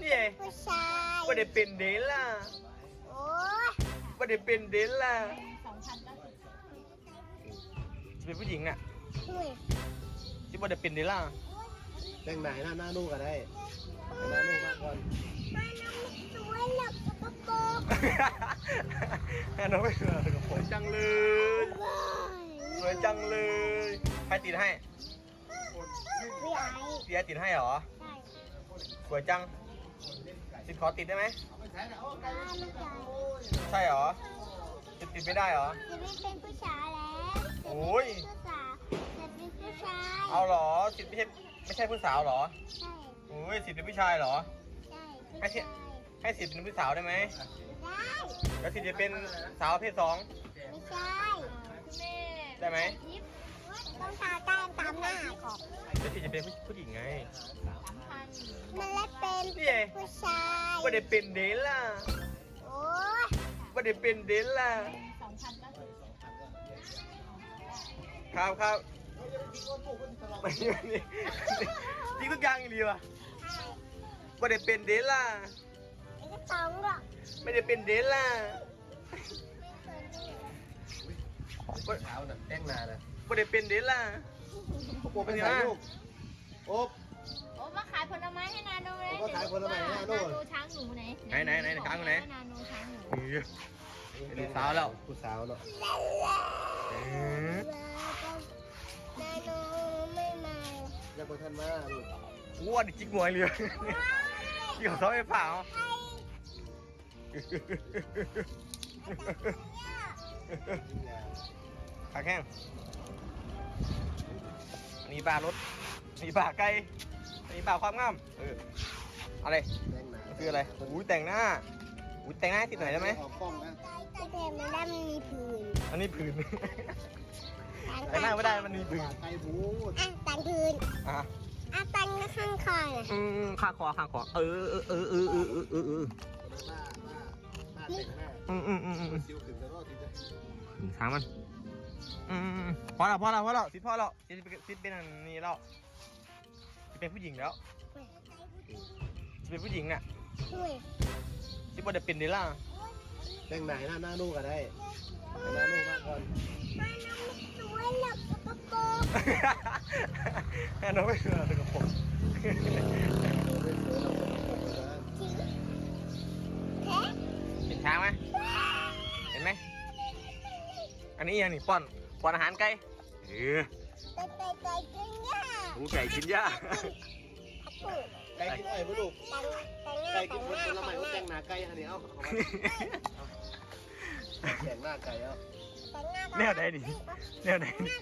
นี่ไงผู้ชายไม่ได้เป็นเดล่าโอ้ยไม่ได้เป็นเดล่าสองพันเก้าสิบจะเป็นผู้หญิงน่ะห่วยที่ไม่ได้เป็นเดล่าแต่งไหนหน้าหน้าลูกก็ได้แต่หน้าลูกมากก่อนมาน้องไม่สวยหรอกกระโปรงแค่น้องไม่เหลือกระผมจังเลยว้ายสวยจังเลยใครติดให้พี่ไอ้พี่ไอติดให้เหรอใช่สวยจัง ติดขอติดได้ไหมไม่ใช่ใช่เหรอติดติดไม่ได้เหรอจะไม่เป็นผู้ชายแล้วโอ้ยจะเป็นผู้ชายเอาเหรอสิทธิ์ไม่ใช่ไม่ใช่ผู้สาวเหรอใช่โอ้ยสิทธิ์เป็นผู้ชายเหรอใช่ให้เทียให้สิทธิ์เป็นผู้สาวได้ไหมได้แล้วสิทธิ์จะเป็นสาวประเพศสองไม่ใช่คุณแม่ได้ไหมยิบต้องทาแต้มตามหน้าก่อนแล้วสิทธิ์จะเป็นผู้ผู้หญิงไงสามพันมันเลยเป็นนี่ไง ผู้ชายไม่ได้เป็นเดล่าโอ้ยไม่ได้เป็นเดล่าสองพันเก้าสิบครับครับไม่ไม่จริงทุกอย่างอีหลีว่ะใช่ไม่ได้เป็นเดล่าไม่ก็ต้องหรอกไม่ได้เป็นเดล่าไม่เคยดูเช้าน่ะแต่งหน้าน่ะไม่ได้เป็นเดล่าโอ้โหเป็นไงลูกโอ๊บโอ้ มาขายผลไม้ให้นาโนเลยโอ้มาขายผลไม้ให้นาโน่นาโนช้างหนูไหนไหนไหนไหนช้างอยู่ไหน นาโนช้างหนูเป็นลูกสาวแล้ว ผู้สาวเนาะเออนาโนไม่มายังบ่ทันมาลูกว้าดิจิกงวยเลยที่เขาซ้อมไอ้ฝ่าเหรอขาแข้งอันนี้ปลารถอันนี้ปลาไก่ อันนี้ปลาความงามเอออะไรแต่งหน้ามันคืออะไรอุ้ยแต่งหน้าอุ้ยแต่งหน้าให้ติดหน่อยได้ไหมออกกล้องนะแต่เด็มันได้มันมีผื่นอันนี้ผืน แต่งหน้าไม่ได้มันมีผืนไก่บูดอะตังผื่นอะอะตังข้างคอน่ะอืมข้างคอข้างคอเออเออเออเออเออเออเออเออหน้าหน้าหน้าแต่งหน้าอืมอืมอืมอืมซิวขึ้นแล้วก็ทีจะถามมันอืมอืมอืมพอแล้วพอแล้วพอแล้วสิพอแล้วสิเป็นสิเป็นอันนี้แล้วสิ เป็นผู้หญิงแล้วสิเป็นผู้หญิงน่ะห่วยสิบ่ได้เป็นเดล่าแต่งไหนหน้าหน้าลูกก็ได้แต่หน้าลูกมากก่อนมาน้องไม่สวยหรอกกระโปรงแค่น้องไม่เหลือกระผมไม่สวยเราก็ตกเลยนะจริงแท้เห็นช้างไหมเห็นไหมอันนี้ยังนี่ป้อนป้อนอาหารไก่เออ ไก่ไก่ไก่กินหญ้าหมูไก่กินหญ้าไก่กินไอ้พ่ลูกตังตังหน้าไก่ตักินงผหลน้าไม้ตังหก็น้าแต่งหน้าไก่อันนี้เอาแต่งหน้าไก่เอาตังหน้าแนวไหนดิแนวไหนดิ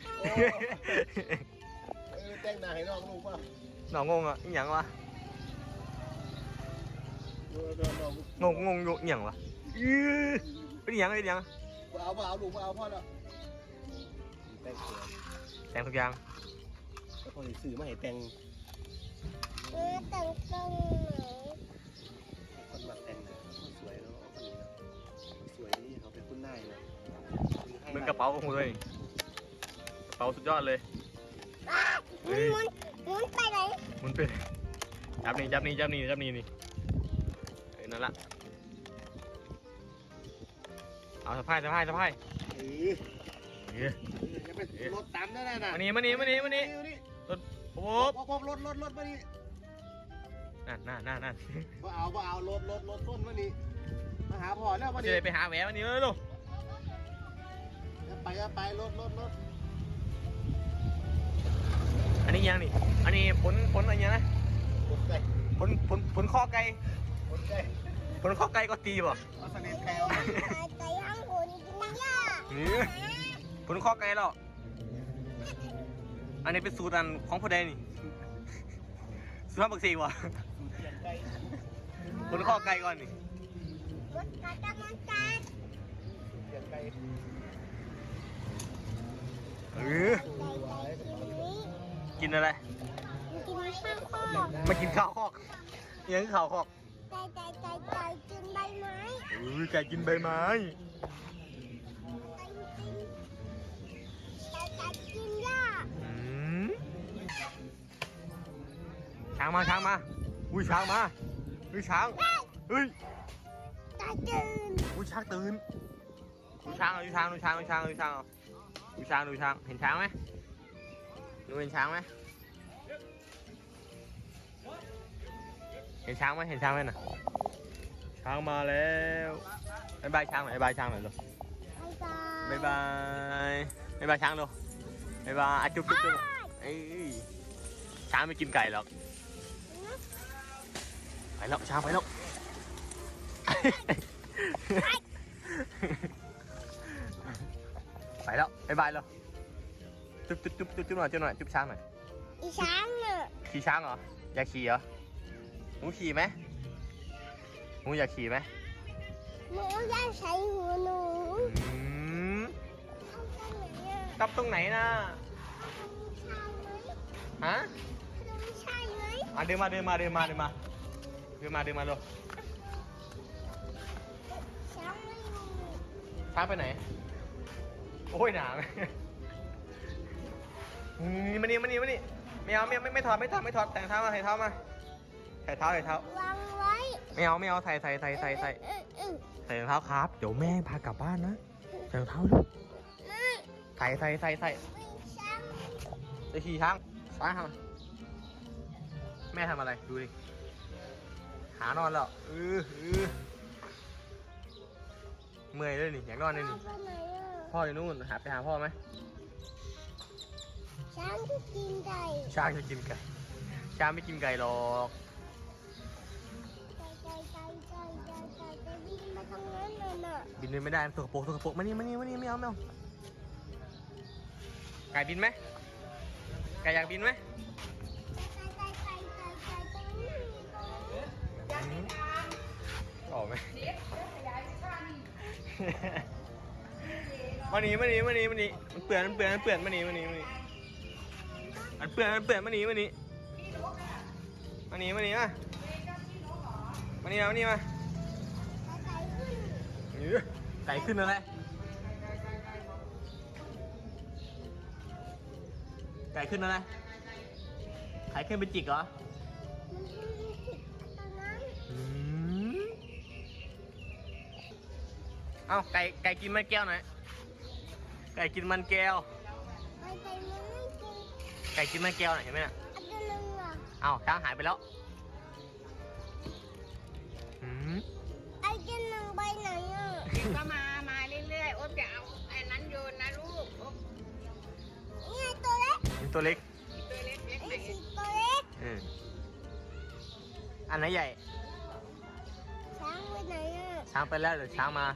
เออแต่งหน้าให้น้องลูกป่ะน้องงงอะอีหยังวะดูดูน้องงงงงอยู่อีหยังวะอื้อเป็นอีหยังเป็นอีหยังเอาเอาลูกเอาพ่อแล้วแต่งสวย แต่งทุกอย่างแล้วคนสื่อมาให้แต่งเออตังตังคนมาแต่งนะสวยแล้วคนนี้สวยนี่เขาเป็นคุณนายนะมึงกระเป๋าของกูเลยกระเป๋าสุดยอดเลยหมุนหมุนหมุนไปไหนมึงเป็นจับนี่จับนี่จับนี่จับนี่นี่เออนั่นละเอาสะพายสะพายสะพาย เออเออจะไปรถตามได้น่ะมานี่มานี่มานี่มานี่รถโอ้โหพบพบรถรถรถมานี่นั่นนั่นนั่นนั่นว่าเอาว่าเอารถรถรถต้นมานี่มาหาพ่อแล้วมาจะนี่ได้ไปหาแหวนวันนี้เลยลูกไปไปรถรถรถอันนี้ยังนี่ อันนี้ผลผลอะไรนะรถไก่ผลผลผลข้อไก่รถไก่ผลข้อไก่ก็ตีบ่เอาสนิทแถวไก่ไก่ห้างหุ่นกินหญ้า นี่ผลข้อไก่หรอกอันนี้เป็นสูตรอันของผู้ใดนี่ สูตรบักซีวะไก่ผลข้อไก่ก่อนนี่รถกระดมันจัดเสียงไก่เออไก่ไก่กินนี้กินอะไร กินข้าวข้อมากินข้าวคอกอิหยังคือข้าวคอกไก่ไก่ไก่ไก่กินใบไม้เออไก่กินใบไม้างมาช้างมา อุ้ยช้างมาเฮ้ยช้างเฮ้ยตาตื่นอุ้ยช้างตื่นดูช้างเอาดูช้างดูช้างดูช้างดูช้างเอาดูช้างดูช้างเห็นช้างไหมดูเห็นช้างไหมเห็นช้างไหมเห็นช้างไหมน่ะช้างมาแล้วบายบายช้างหน่อยบายบายช้างหน่อยลูกบ๊ายบายบายบายบายบายช้างลูกบายบายอะจุ๊บจุ๊บจุ๊บเอ้ยช้างไม่กินไก่หรอก ไปแล้วช้าไปแล้ว ไปแล้วบายบายแล้วจุ๊บจุ๊บจุ๊บจุ๊บจุ๊บหน่อยจุ๊บหน่อยจุ๊บช้างหน่อยอีช้างเนี่ยขี่ช้างเหรออยากขี่เหรอหมูขี่ไหมหมูอยากขี่ไหมหนูอยากใช้หัวหนูอืมเอาตรงไหนอะกลับตรงไหนนะใช่ไหมฮะตรงใช่ไหมอะเดินมาเดินมาเดินมาเดินมา ดินมาเดินมาลูกช้างไม่อยู่ช้างไปไหน โอ้ยหนานี่มานี่มานี่มานี่ไม่เอาไม่เอาไม่ไม่ถอดไม่ถอดไม่ถอดแต่งเท้ามาใส่เท้ามาใส่เท้าใส่เท้าวางไว้ไม่เอาไม่เอาใส่ใส่ใส่ใส่ใส่เออเออใส่รองเท้าครับ เดี๋ยวแม่พากลับบ้านนะใส่รองเท้าลูกไม่ใส่ใส่ใส่ใส่ไม่ช้างจะขี่ช้างช้างทำอะไรแม่ทำอะไรดูดิ หานอนแล้วเออเออเมื่อยเลยนี่อยากนอนเลยนี่ไปไหนอะพ่ออยู่นู่นหาไปหาพ่อไหมช้างที่กินไก่ช้างจะกินไก่ช้างไม่กินไก่หรอกไก่ไก่ไก่ไก่ไก่ไก่จะวิ่งมาทางนั้นเลยน่ะบินเลยไม่ได้มันสกปรกสกปรกมานี่มานี่มานี่ไม่เอาไม่เอาไก่บินไหมไก่อยากบินไหม ไก่ไก่ไก่ไก่ไก่ตรงนี้ตรงนี้ ออกไหมมาหนีมาหนีมาหนีมาหนีมันเปื่อนมันเปื่อนมันเปื่อนมาหนีมาหนีมาหนีมันเปื่อนมันเปื่อนมาหนีมาหนีมาหนีมาหนีมามาหนีมามาหนีมาไก่ขึ้นเออไก่ขึ้นอะไรไก่ขึ้นอะไรไก่ขึ้นเป็นจิกเหรอมันขึ้นที่ตรงนั้นอืม เอ้าไก่ไก่กินมันแก้วหน่อยไก่กินมันแก้วไก่ไก่มันไม่กินไก่กินมันแก้วหน่อยเห็นไหมน่ะอันเดลึงอะเอ้าช้างหายไปแล้วอืมไอ้เดลึงไปไหนอะเดี๋ยวก็มา มาเรื่อยๆ โอ๊ตจะเอาไอ้นั้นโยนนะลูกโอ๊ตนี่ไงตัวเล็กมีตัวเล็กตัวเล็กเล็กไหนไอ้สีตัวเล็กอืมอันไหนใหญ่ช้างไปไหนอะช้างไปแล้วเดี๋ยวช้างมา